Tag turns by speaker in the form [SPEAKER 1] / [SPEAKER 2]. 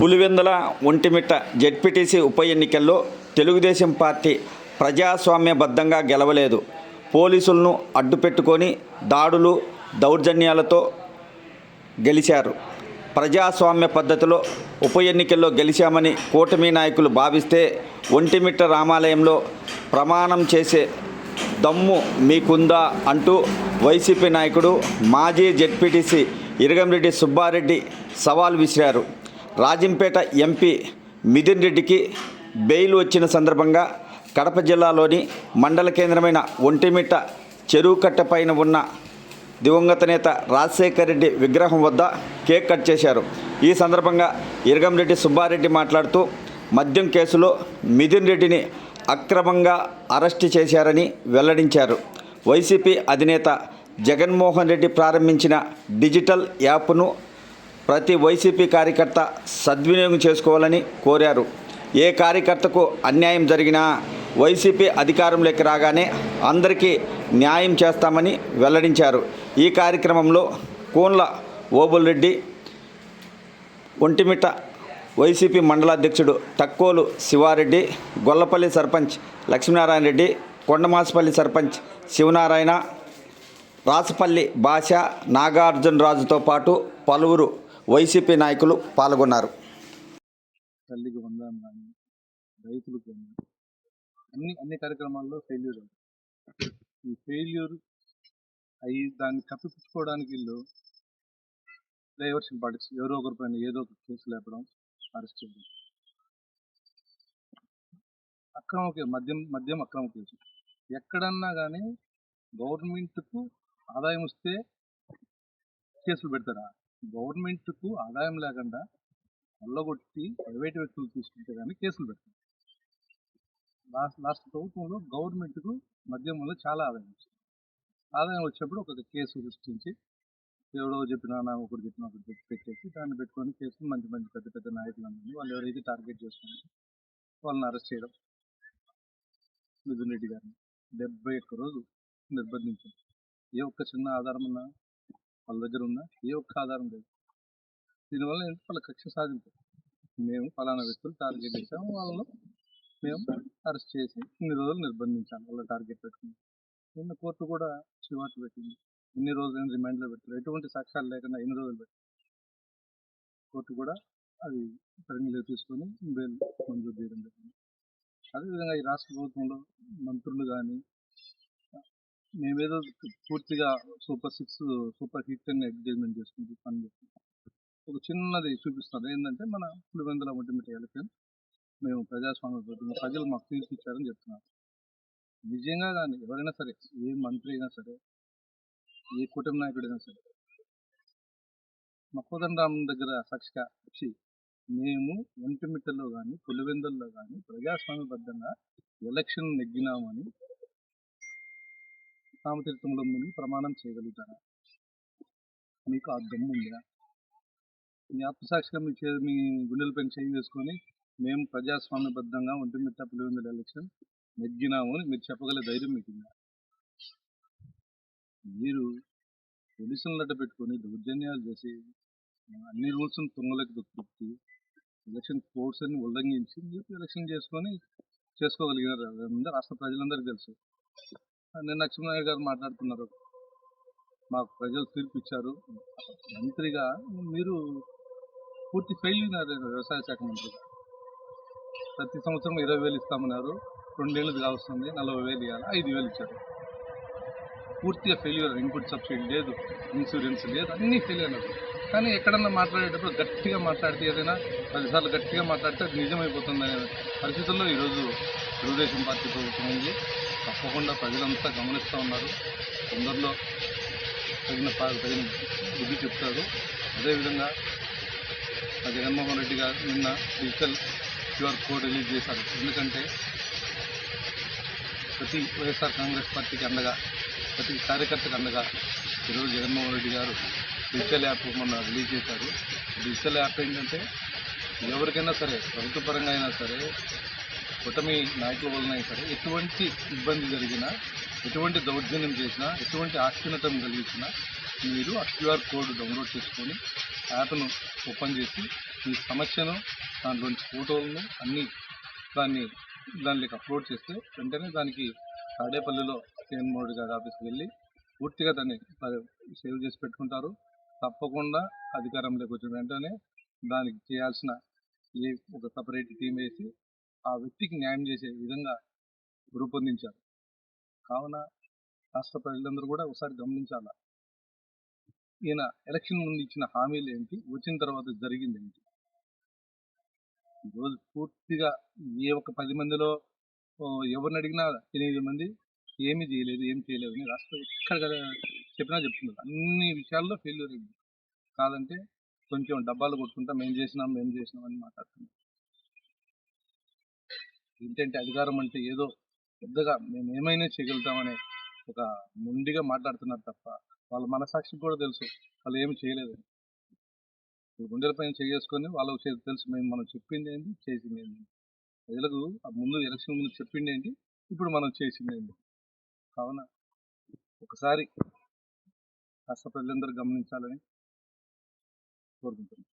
[SPEAKER 1] Pulivendula Vontimitta ZPTC ఉప ఎన్నికల్లో Telugu Desam party ప్రజాస్వామ్యబద్ధంగా గెలవలేదు. పోలీసులను అడ్డుపెట్టుకొని దాడులు దౌర్జన్యాలతో గెలిచారు. ప్రజాస్వామ్య పద్ధతిలో ఉప ఎన్నికల్లో గెలిచామని కూటమి నాయకులు భావిస్తే ఒంటిమిట్ట రామాలయంలో ప్రమాణం చేసే దమ్ము మీకుందా అంటూ వైసీపీ నాయకుడు మాజీ జెడ్పీటీసీ ఇరగంరెడ్డి సుబ్బారెడ్డి సవాల్ విసిరారు. రాజంపేట ఎంపీ మిథున్ రెడ్డికి బెయిల్ వచ్చిన సందర్భంగా కడప జిల్లాలోని మండల కేంద్రమైన ఒంటిమిట్ట చెరువు కట్ట పైన ఉన్న దివంగత నేత రాజశేఖర్ రెడ్డి విగ్రహం వద్ద కేక్ కట్ చేశారు. ఈ సందర్భంగా ఇరగంరెడ్డి సుబ్బారెడ్డి మాట్లాడుతూ మద్యం కేసులో మిథున్ రెడ్డిని అక్రమంగా అరెస్టు చేశారని వెల్లడించారు. వైసీపీ అధినేత జగన్మోహన్ రెడ్డి ప్రారంభించిన డిజిటల్ యాప్ను ప్రతి వైసీపీ కార్యకర్త సద్వినియోగం చేసుకోవాలని కోరారు. ఏ కార్యకర్తకు అన్యాయం జరిగినా వైసీపీ అధికారంలోకి రాగానే అందరికీ న్యాయం చేస్తామని వెల్లడించారు. ఈ కార్యక్రమంలో కోన్ల ఓబుల్ రెడ్డి వైసీపీ మండలాధ్యక్షుడు తక్కోలు శివారెడ్డి గొల్లపల్లి సర్పంచ్ లక్ష్మీనారాయణ రెడ్డి కొండమాసపల్లి సర్పంచ్ శివనారాయణ రాసపల్లి భాష నాగార్జునరాజుతో పాటు పలువురు వైసీపీ నాయకులు పాల్గొన్నారు.
[SPEAKER 2] తల్లికి వందనం కానీ రైతులకు కానీ అన్ని అన్ని కార్యక్రమాల్లో ఫెయిల్యూర్ ఈ ఫెయిల్యూర్ అయ్యి దాన్ని కప్పిపుచ్చుకోవడానికి వీళ్ళు డైవర్షన్ పాటించి ఎవరో ఒకరి పైన ఏదో ఒక కేసు లేపడం అరెస్ట్ చేయడం. అక్రమ కేసు మద్యం మద్యం అక్రమ కేసు. ఎక్కడన్నా కానీ గవర్నమెంట్కు ఆదాయం వస్తే కేసులు పెడతారా? గవర్నమెంట్కు ఆదాయం లేకుండా కొల్లగొట్టి ప్రైవేట్ వ్యక్తులు తీసుకుంటే కానీ కేసులు పెడతారు. లాస్ట్ లాస్ట్ ప్రభుత్వంలో గవర్నమెంట్కు మద్యం వల్ల చాలా ఆదాయం వచ్చింది. ఆదాయం వచ్చినప్పుడు ఒక కేసు సృష్టించి ఎవడో చెప్పినా నా ఒకటి చెప్పిన ఒకటి చెప్పి పెట్టేసి దాన్ని పెట్టుకొని కేసులు మంచి మంచి పెద్ద పెద్ద నాయకులందరినీ వాళ్ళు ఎవరైతే టార్గెట్ చేసుకుని వాళ్ళని అరెస్ట్ చేయడం. మిథున్ రెడ్డి గారిని డెబ్బై ఒక్క రోజు నిర్బంధించారు. ఏ ఒక్క చిన్న ఆధారం ఉన్నా వాళ్ళ దగ్గర ఉందా? ఏ ఒక్క ఆధారం లేదు. దీనివల్ల ఏంటి? వాళ్ళ కక్ష సాధింపు. మేము ఫలానా వ్యక్తులు టార్గెట్ చేసాము వాళ్ళను మేము అరెస్ట్ చేసి ఇన్ని రోజులు నిర్బంధించాము. వాళ్ళ టార్గెట్ పెట్టుకుని. నిన్న కోర్టు కూడా చివాట్లు పెట్టింది. ఇన్ని రోజులు రిమాండ్లో పెట్టారు ఎటువంటి సాక్ష్యాలు లేకుండా ఎన్ని రోజులు పెట్టారు? కోర్టు కూడా అది పరిగణలో తీసుకొని బెయిల్ మంజూరు చేయడం జరిగింది. అదేవిధంగా ఈ రాష్ట్ర ప్రభుత్వంలో మంత్రులు కానీ మేమేదో పూర్తిగా సూపర్ సిక్స్ సూపర్ హిట్ అని అడ్వర్టైజ్మెంట్ చేసుకుంటూ పని చేస్తున్నాం. ఒక చిన్నది చూపిస్తారు ఏంటంటే మన పులివెందుల ఒంటిమిట ఎలక్షన్ మేము ప్రజాస్వామ్య బద్దంగా ప్రజలు మాకు తీర్పు ఇచ్చారని చెప్తున్నారు. నిజంగా కానీ ఎవరైనా సరే ఏ మంత్రి అయినా సరే ఏ కుటుంబ నాయకుడైనా సరే మక్కోదన్ రామ్ దగ్గర సాక్షిగా వచ్చి మేము ఒంటిమిట్టలో కానీ పులివెందుల్లో కానీ ప్రజాస్వామ్యబద్ధంగా ఎలక్షన్ నెగ్గినామని రామతీర్థంలో మునిగి ప్రమాణం చేయగలుగుతారా? మీకు ఆ దమ్ము ఉందా మీ ఆత్మసాక్షిగా మీ చే మీ గుండెలపై చేయి వేసుకొని మేము ప్రజాస్వామ్యబద్ధంగా ఒంటిమిట్ట పులివెందుల ఎలక్షన్ నెగ్గినాము అని మీరు చెప్పగల ధైర్యం మీకు మీరు మీరు పోలీసులట పెట్టుకొని దౌర్జన్యాలు చేసి అన్ని రూల్స్ని తుంగలకు దొక్కి ఎలక్షన్ కోడ్స్ అని ఉల్లంఘించి మీరు ఎలక్షన్ చేసుకొని చేసుకోగలిగినారు. రాష్ట్ర ప్రజలందరికీ తెలుసు. నిన్న లక్ష్మీనారాయణ గారు మాట్లాడుతున్నారు. మాకు ప్రజలు తీర్పు ఇచ్చారు మంత్రిగా మీరు పూర్తి ఫెయిల్ అయినారు వ్యవసాయ శాఖ మంత్రిగా ప్రతి సంవత్సరం ఇరవై వేలు ఇస్తామన్నారు. రెండేళ్ళది కావస్తుంది నలభై వేలు ఇవ్వాలి ఐదు వేలు ఇచ్చారు. పూర్తిగా ఫెయిల్యూర్ ఇన్పుట్ సబ్సిడీ లేదు ఇన్సూరెన్స్ లేదు అన్నీ ఫెయిల్ అయినారు కానీ ఎక్కడన్నా మాట్లాడేటప్పుడు గట్టిగా మాట్లాడితే ఏదైనా పదిసార్లు గట్టిగా మాట్లాడితే అది నిజమైపోతుంది అనే పరిస్థితుల్లో ఈరోజు తెలుగుదేశం పార్టీ ప్రభుత్వం ఉంది. తప్పకుండా ప్రజలంతా గమనిస్తూ ఉన్నారు. తొందరలో తగిన తగిన బుద్ధి చెప్తారు. అదేవిధంగా జగన్మోహన్ రెడ్డి గారు నిన్న డిజిటల్ క్యూఆర్ కోడ్ రిలీజ్ చేశారు. ఎందుకంటే ప్రతి వైఎస్ఆర్ కాంగ్రెస్ పార్టీకి అండగా ప్రతి కార్యకర్తకు అండగా ఈరోజు జగన్మోహన్ రెడ్డి గారు డిజిటల్ యాప్ మొన్న రిలీజ్ చేశారు. డిజిటల్ యాప్ ఏంటంటే ఎవరికైనా సరే ప్రభుత్వ పరంగా అయినా సరే కూటమి నాయకుల వలన సరే ఎటువంటి ఇబ్బంది జరిగినా ఎటువంటి దౌర్జన్యం చేసినా ఎటువంటి ఆక్షీణతం కలిగించినా మీరు ఆ క్యూఆర్ కోడ్ డౌన్లోడ్ చేసుకొని యాప్ను ఓపెన్ చేసి ఈ సమస్యను దాంట్లోంచి ఫోటోలను అన్నీ దాన్ని దానిలోకి అప్లోడ్ చేస్తే వెంటనే దానికి తాడేపల్లిలో జగన్మోహన్ గారి ఆఫీస్కి వెళ్ళి పూర్తిగా దాన్ని సేవ్ చేసి పెట్టుకుంటారు. తప్పకుండా అధికారంలోకి వచ్చిన వెంటనే దానికి చేయాల్సిన ఏ ఒక సపరేట్ టీం వేసి ఆ వ్యక్తికి న్యాయం చేసే విధంగా రూపొందించారు. కావున రాష్ట్ర ప్రజలందరూ కూడా ఒకసారి గమనించాల? ఈయన ఎలక్షన్ ముందు ఇచ్చిన హామీలు ఏంటి? వచ్చిన తర్వాత జరిగింది ఏంటి? ఈరోజు పూర్తిగా ఏ ఒక్క పది మందిలో ఎవరిని అడిగినా ఎనిమిది మంది ఏమి చేయలేదు ఏం చేయలేదు అని రాష్ట్రం ఎక్కడ కదా చెప్పినా చెప్తున్నారు. అన్ని విషయాల్లో ఫెయిల్యూర్ అయింది కాదంటే కొంచెం డబ్బాలు కొట్టుకుంటా మేము చేసినాం మేము చేసినాం అని మాట్లాడుతున్నాం ఏంటంటే అధికారం అంటే ఏదో పెద్దగా మేము ఏమైనా చేయగలుగుతామనే ఒక ముండిగా మాట్లాడుతున్నారు తప్ప వాళ్ళ మనసాక్షికి కూడా తెలుసు వాళ్ళు ఏమి చేయలేదు గుండెల పైన చేసుకొని వాళ్ళకు తెలుసు మేము మనం చెప్పింది ఏంటి చేసింది ఏంటి. ప్రజలకు ఆ ముందు ఎలక్షన్ ముందు చెప్పింది ఏంటి ఇప్పుడు మనం చేసింది ఏంటి. కావున ఒకసారి రాష్ట్ర ప్రజలందరూ గమనించాలని కోరుకుంటున్నాను.